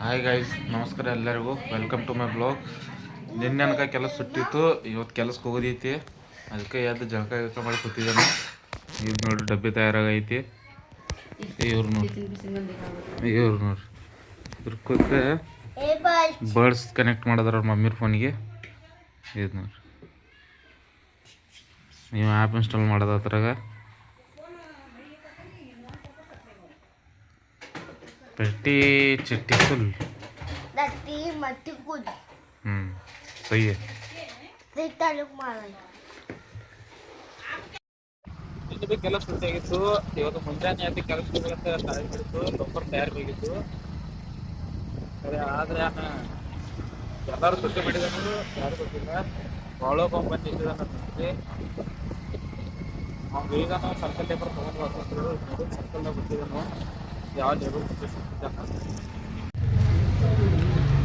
Hi guys ನಮಸ್ಕಾರ ಎಲ್ಲರಿಗೂ. Welcome to my blog ನಿನ್ನೆ ನನಗೆ ಕೆಲಸ ಸುಟ್ಟಿತ್ತು ಇವತ್ತು ಕೆಲಸಕ್ಕೆ ಹೋಗೋದೈತಿ. ಅದಕ್ಕೆ ಎದ್ದು ಜಳಕ ಗಿಳಕ ಮಾಡಿ ಕೂತಿದ್ದಾನೆ. ಇವ್ರು ನೋಡ್ರಿ ಡಬ್ಬಿ ತಯಾರಾಗೈತಿ. ಇವ್ರು ನೋಡ್ರಿ ಇವ್ರು ನೋಡ್ರಿ. ಇದ್ರ ಕೂತ್ರೆ ಬರ್ಡ್ಸ್ ಕನೆಕ್ಟ್ ಮಾಡಿದಾರ ಅವ್ರ ಮಮ್ಮಿರ ಫೋನಿಗೆ ಇದು ನೋಡ್ರಿ. ನೀವು ಆ್ಯಪ್ ಇನ್ಸ್ಟಾಲ್ ಮಾಡೋದು ಅದ್ರಾಗ. The ದತ್ತಿ ಮತ್ತು ಕುದಿ ಹ್ಞೂ ಸಹಿ ತಾಲೂಕು ಮಾಡಿ ಇಲ್ಲಿ ಬಿ ಕೆಲಸ ಆಗಿತ್ತು ಇವತ್ತು ಮುಂಜಾನೆ ಆಯ್ತು ಕೆಲಸ ಅಂತ ತಾಯಿ ಮಾಡಿತ್ತು ಲೋಕರ್ ತಯಾರು ಬೇಕಿತ್ತು ಅದೇ ಆದ್ರೆ ಎಲ್ಲರೂ ಸುಟ್ಟಿ ಬಿಡಿದ್ರು ಯಾರು ಗೊತ್ತಿಲ್ಲ ಬಾಳೋ ಕಂಪನಿ ನಿಂತಿದ್ದಾನೆ ಅನ್ಸುತ್ತೆ ಅವ್ನು ಈಗ ನಾವು ಸರ್ಕಲ್ ಲೇಬರ್ ತಗೊಂಡು ಬರ್ತಿದ್ರು ಸರ್ಕಲ್ದಾಗ ಬಿಟ್ಟಿದ್ದಾನು ಸಿಗ್ತಿದ್ದಾನ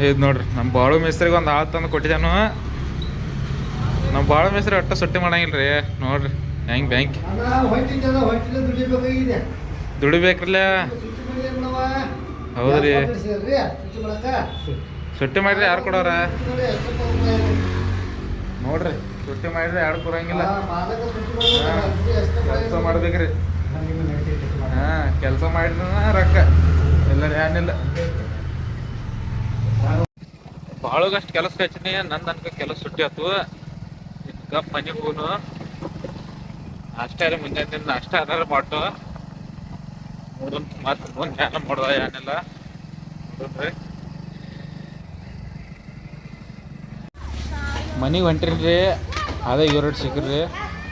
ಇದು ನೋಡ್ರಿ ನಮ್ಮ ಬಾಳು ಮೇಸ್ತ್ರಿಗೆ ಒಂದು ಆಳು ತಂದು ಕೊಟ್ಟಿದ್ದಾನು ನಮ್ಮ ಬಾಳು ಮೇಸ್ತ್ರಿ ಅಟ್ಟ ಸುಟ್ಟಿ ಮಾಡಂಗಿಲ್ಲ ರೀ ನೋಡ್ರಿ, ಹೆಂಗೆ ಬ್ಯಾಂಕ್. ದುಡಿಬೇಕ್ರಲ್ಲ? ಹೌದ್ರಿ. ಸೊಟ್ಟಿ ಮಾಡಿದ್ರೆ ಯಾರು ಕೊಡೋರ? ನೋಡ್ರಿ, ಸೊಟ್ಟಿ ಮಾಡಿದ್ರೆ ಯಾರು ಕೊಡಂಗಿಲ್ಲ. ಮಾಡ್ಬೇಕ್ರಿ. ಹಾ, ಕೆಲಸ ಮಾಡಿದ ರೊಕ್ಕ. ಎಲ್ಲರ ಏನಿಲ್ಲ ಭಾಳಗಷ್ಟು ಕೆಲಸ ಹಚ್ಚಿನಿ ನಂದು ಅನ್ಕ ಕೆಲಸ ಸುಟ್ಟಿ ಆತು. ಗಪ್ ಮನೆಗೆ ಹೋನು ಅಷ್ಟೇ ರೀ ಮುಂಜಾನೆ ಅಷ್ಟೇ ಅದಾರ ಬಾಟು ನೋಡೋಣ ಮತ್ತೆ ಮಾಡ್ದ ಏನಿಲ್ಲ ಮನೆಗೆ ಹೊಂಟ್ರಿ ಅದೇ ಇವ್ರೆಡ್ ಸಿಕ್ಕ್ರಿ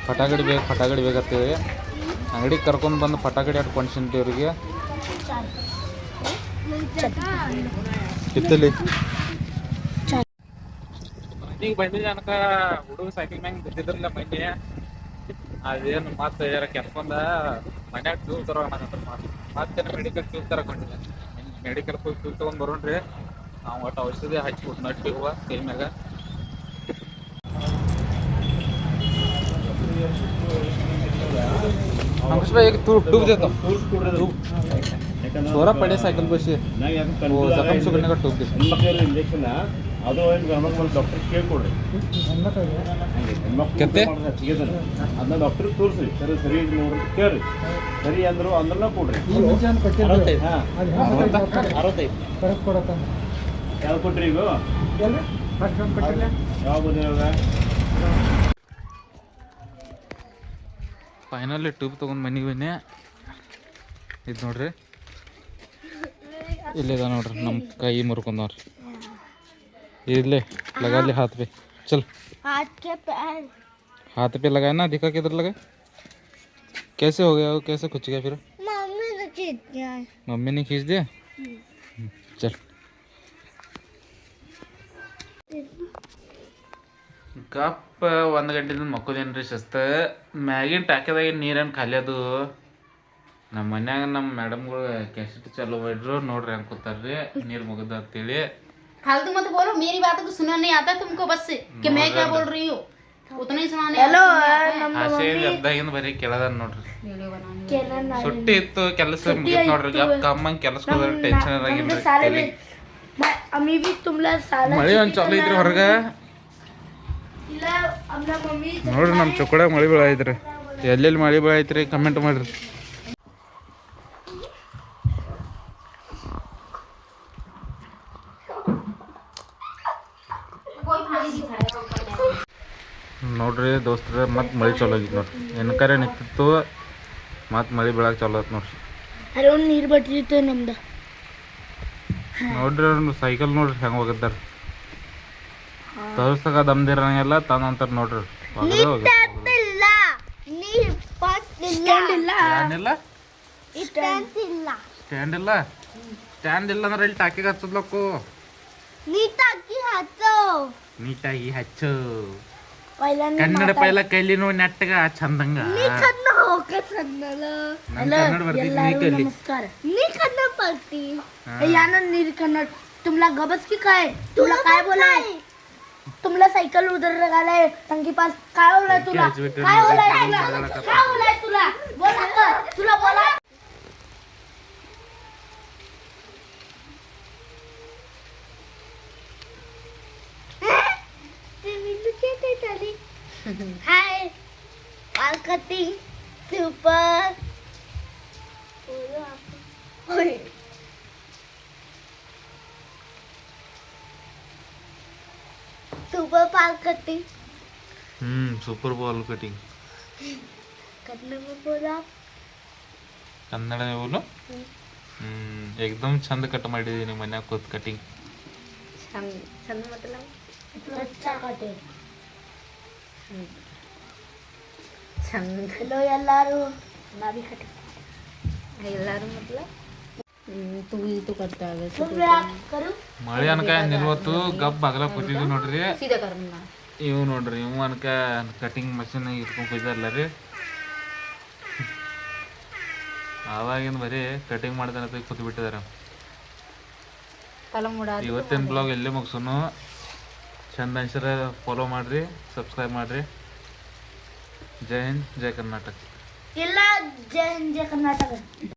ಪಟಾಗಡಿ ಬೇಕು ಪಟಾಕಡಿ ಬೇಕತ್ತೀವಿ ಅಂಗಡಿಗೆ ಕರ್ಕೊಂಡು ಬಂದು ಪಟಾಕಡಿ ಆಡ್ಕೊಂಡು ಇವ್ರಿಗೆ. ಕಿತ್ತಲಿ ಮನೆಗೆ ಬಂದಿದ್ದೆ ಅನ್ಕ ಹುಡುಗ ಸೈಕಲ್ ಮ್ಯಾಂಗ್ ಬಿದ್ದಿದ್ರಲ್ಲ ಮನೆ ಅದೇನು ಮತ್ತೆ ಯಾರ ಕೆರ್ಕೊಂಡ ಮನ್ಯಾಗ ಟ್ಯೂಬ್ ತರೋ ಮತ್ತೆ ಮೆಡಿಕಲ್ ಟ್ಯೂಬ್ ತರಕೊಂಡಿದ್ದೆ ಮೆಡಿಕಲ್ ಟ್ಯೂಬ್ ತಗೊಂಡ್ ಬರೋಣ್ರಿ. ನಾವು ಒಟ್ಟು ಔಷಧಿ ಹಚ್ಬಿಟ್ಟು ನಟ್ಟಿ ಹೂವ ಕೈ ಮ್ಯಾಗ. अंकुश भाई एक तू डूब देता छोरा पड़े साइकिल पे से वो जख्म से बनने का टूब दे ಹೆಣ್ಮಕ್ಳಿಗೆ ಇಂಜೆಕ್ಷನ್ ಅದು ಏನು ಗಂಡ್ಮಕ್ಳು ಡಾಕ್ಟರ್ ಕೇಳ್ಕೊಡ್ರಿ ಹೆಣ್ಮಕ್ಳು ಕೆತ್ತೆ? ಮಾಡ್ದ್ರೆ ಹೆಚ್ಚಿಗೆ ಅದ. ಅದನ್ನ ಡಾಕ್ಟರ್ ತೋರಿಸ್ರಿ ಸರಿ ಸರಿ ಇದು ನೋಡ್ರಿ ಕೇಳ್ರಿ ಸರಿ ಅಂದ್ರು ಅಂದ್ರಲ್ಲ ಕೊಡ್ರಿ ಹಾ ಯಾವ್ದು ಕೊಟ್ರಿ ಈಗ ಯಾವ ಬಂದಿರೋದ ಫೈನಲಿ ಟ್ಯೂಬ್ ತೊಗೊಂಡು ಮನೆಗೆ ಬನ್ನಿ ಇದು ನೋಡ್ರಿ ಇಲ್ಲಿದ ನೋಡ್ರಿ ನಮ್ಮ ಕೈ ಮುರ್ಕೊಂಡವ್ರಿ ಇಲ್ಲೇ लगा ले हाथ पे चल हाथ के पैर हाथ पे लगाया ना दिखा किधर लगा कैसे हो गया वो कैसे खुच गया फिर मम्मी ने जीत गया है मम्मी ने खींच दिया हम्म, चल ಗಪ್ ಒಂದು ಗಂಟೆದಿಂದ ಮಕ್ಕೋದೇನು ರೀ ಶಿಸ್ತ ಮ್ಯಾಗಿನ ಟಾಕಿದಾಗ ನೀರೇನು ಖಾಲಿ ಅದು ನಮ್ಮ ಮನ್ಯಾಗ ನಮ್ಮ ಮೇಡಮ್ಗಳು ಕೆಸಟ್ ಚಾಲೂ ಮಾಡಿದ್ರು ನೋಡ್ರಿ ಹೆಂಗೆ ಕೂತಾರ್ರಿ ನೀರು ಮುಗಿದ ಅಂತೇಳಿ फालतू मत बोलो मेरी बातों को सुनना नहीं आता तुमको बस से कि मैं क्या बोल रही हूँ उतना ही सुनाने हेलो ಆಸೆ ಅರ್ಧಾಗಿಂದ ಬರೀ ಕೆಳದ ನೋಡ್ರಿ वीडियो बनाने केरन ಸುಟ್ಟಿ ಇತ್ತು ಕೆಲಸ ಮುಗಿತ್ ನೋಡ್ರಿ ಗಪ್ ಕಮ್ಮಂಗ್ ಕೆಲಸ ಹೋದ್ರೆ ಟೆನ್ಷನ್ ನಮ್ದು ಸಾಲೆ ಇರಾಗಿಲ್ರಿ ಬಿ- ಅಮ್ಮಿ ಬಿ ತುಂಬಲ ಸಾಲ ಮಳಿ ಒಂದ್ ಚಾಲು ಐತ್ರಿ ಹೊರಗ ಇಲ್ಲ ಅಮ್ಮ ಮಮ್ಮಿ ನೋಡ್ರಿ ನಮ್ಮ ಚೊಕ್ಕಡಾಗ ಮಳೆ ಬೀಳೈತ್ರಿ. ಎಲ್ಲೆಲ್ಲಿ ಮಳೆ ಬೀಳೈತ್ರಿ ಕಮೆಂಟ್ ಮಾಡ್ರಿ. ನೋಡ್ರಿ ದೋಸ್ತರ ಮತ್ತೆ ಮಳೆ ಚಲೋ ಆಗಿತ್ತು ನೋಡ್ರಿ. ಎನ್ಕರೆ ನಿಂತಿತ್ತು ಮತ್ತೆ ಮಳೆ ಬೀಳಕ್ಕೆ ಚಲೋ ಆಯ್ತು ನೋಡ್ರಿ. ಒಂದು ನೀರು ಬಟ್ಟಿತ್ತು ನಮ್ದು. ನೋಡ್ರಿ ಒಂದು ಸೈಕಲ್ ನೋಡ್ರಿ ಹೆಂಗೆ ಹೋಗಿದ್ದಾರೆ ತೋರ್ಸಕ ದಮ್ದಿರಂಗೆಲ್ಲ ತಾನ ಅಂತಾರ ನೋಡ್ರಿ ಒಳಗಡೆ ಹೋಗ್ಯಾರ. ಇಲ್ಲ ನೀರು ಪಟ್ಟಿಲ್ಲ ಇಲ್ಲ ಏನಿಲ್ಲ ಸ್ಟ್ಯಾಂಡ್ ಇಲ್ಲ ಸ್ಟ್ಯಾಂಡ್ ಇಲ್ಲ ಸ್ಟ್ಯಾಂಡ್ ಇಲ್ಲ ಅಂದ್ರೆ ಇಲ್ಲಿ ಟಾಕಿಗೆ ಹಚ್ಚದ್ಲಕ್ಕು ನೀಟಾಗಿ ಹಚ್ಚೋ ನೀಟಾಗಿ ಹಚ್ಚು ಪೈಲ ಕನ್ನಡ ಪೈಲ ಕೈಲಿ ನೋಡಿ ನೆಟ್ಟಗ ಚಂದಂಗ ನೀ ಕನ್ನ ಹೋಗ ಸಣ್ಣಲ ನನ್ ಕನ್ನಡ ಬರ್ತಿದ್ ನೀ ಕಲಿ नमस्कार मी कन्नड पडती यानं नीर कन्नड तुमला गबस की काय तुला काय बोलाय तुम्हाला सायकल उधर घालाय टंकी पास. काय होलाय तुला? काय होलाय तुला? काय होलाय तुला? बोल तुला बोला हाय. मार्केटिंग सुपर सुपर बाल कटिंग ಹ್ಮ್ ಸೂಪರ್ ಬಾಲ್ ಕಟಿಂಗ್ करने में बोला ಕನ್ನಡ ಇವನು ಹ್ಮ್ ಏಕ್ದಮ್ ಚಂದ ಕಟ್ ಮಾಡಿದೀನಿ ಮನ್ಯಾಗ ಕೂತ್ ಕಟಿಂಗ್ छंद छंद मतलब अच्छा कटिंग छंद हेलो ಎಲ್ಲರೂ ನಾವಿ ಕಟಿಂಗ್ ಎಲ್ಲರೂ मतलब ಮಳೆ ಅನ್ಕ ನಿಲ್ವತ್ತು ಗಪ್ ಅಗಲ ಕೂತಿದ್ವಿ ನೋಡ್ರಿ. ಇವು ನೋಡ್ರಿ ಇವು ಅನ್ಕ ಕಟಿಂಗ್ ಮಷಿನ್ ಇಟ್ಕೊಂಡ್ ಕೂತಾರಲ್ಲ ರೀ. ಆವಾಗಿನ ಬರೀ ಕಟಿಂಗ್ ಮಾಡ್ತಾನೆ ಕೂತ್ ಬಿಟ್ಟಿದಾರ. ಇವತ್ತಿನ ಬ್ಲಾಗ್ ಎಲ್ಲಿ ಮುಗಿಸೋನು? ಚಂದ ಅನ್ಸರ ಫಾಲೋ ಮಾಡ್ರಿ ಸಬ್ಸ್ಕ್ರೈಬ್ ಮಾಡ್ರಿ. ಜೈ ಹಿಂದ್ ಜೈ ಕರ್ನಾಟಕ. ಎಲ್ಲ ಜೈ ಹಿಂದ್ ಜೈ ಕರ್ನಾಟಕ.